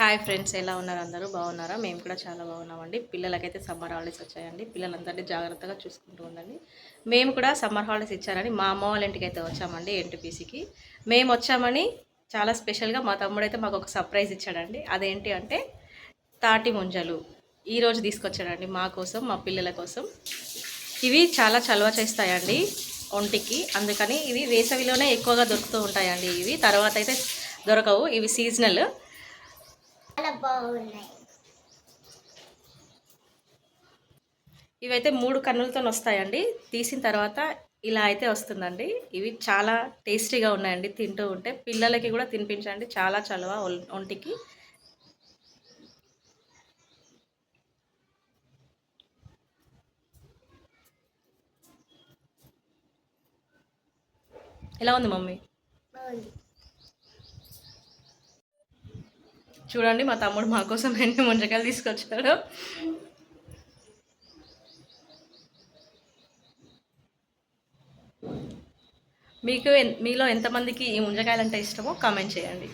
Hi friends ఎలా ఉన్నారు అందరూ? బాగున్నారా? మేము కూడా చాలా బాగున్నామండి. పిల్లలకైతే సమ్మర్ హాలిడేస్ వచ్చాయండి. పిల్లలందరినీ జాగ్రత్తగా చూసుకుంటూ ఉండండి. మేము కూడా సమ్మర్ హాలిడేస్ ఇచ్చారని మా అమ్మ వాళ్ళ ఇంటికి అయితే వచ్చామండి ఎన్టీపీసీకి. మేము వచ్చామని చాలా స్పెషల్గా మా తమ్ముడైతే మాకు ఒక సర్ప్రైజ్ ఇచ్చాడండి. అదేంటి అంటే తాటి ముంజలు ఈరోజు తీసుకొచ్చాడండి మా కోసం మా పిల్లల కోసం. ఇవి చాలా చలవ చేస్తాయండి ఒంటికి. అందుకని ఇవి వేసవిలోనే ఎక్కువగా దొరుకుతూ ఉంటాయండి ఇవి. తర్వాత అయితే దొరకవు. ఇవి సీజనల్. చాలా బాగున్నాయి. ఇవైతే మూడు కన్నులతో వస్తాయండి. తీసిన తర్వాత ఇలా అయితే వస్తుందండి. ఇవి చాలా టేస్టీగా ఉన్నాయండి. తింటూ ఉంటే పిల్లలకి కూడా తినిపించండి. చాలా చలవ ఒంటికి. ఎలా ఉంది మమ్మీ? చూడండి మా తమ్ముడు మా కోసం ఎన్ని ముంజకాయలు తీసుకొచ్చాడు. మీకు మీలో ఎంతమందికి ఈ ముంజకాయలు అంటే ఇష్టమో కామెంట్ చేయండి.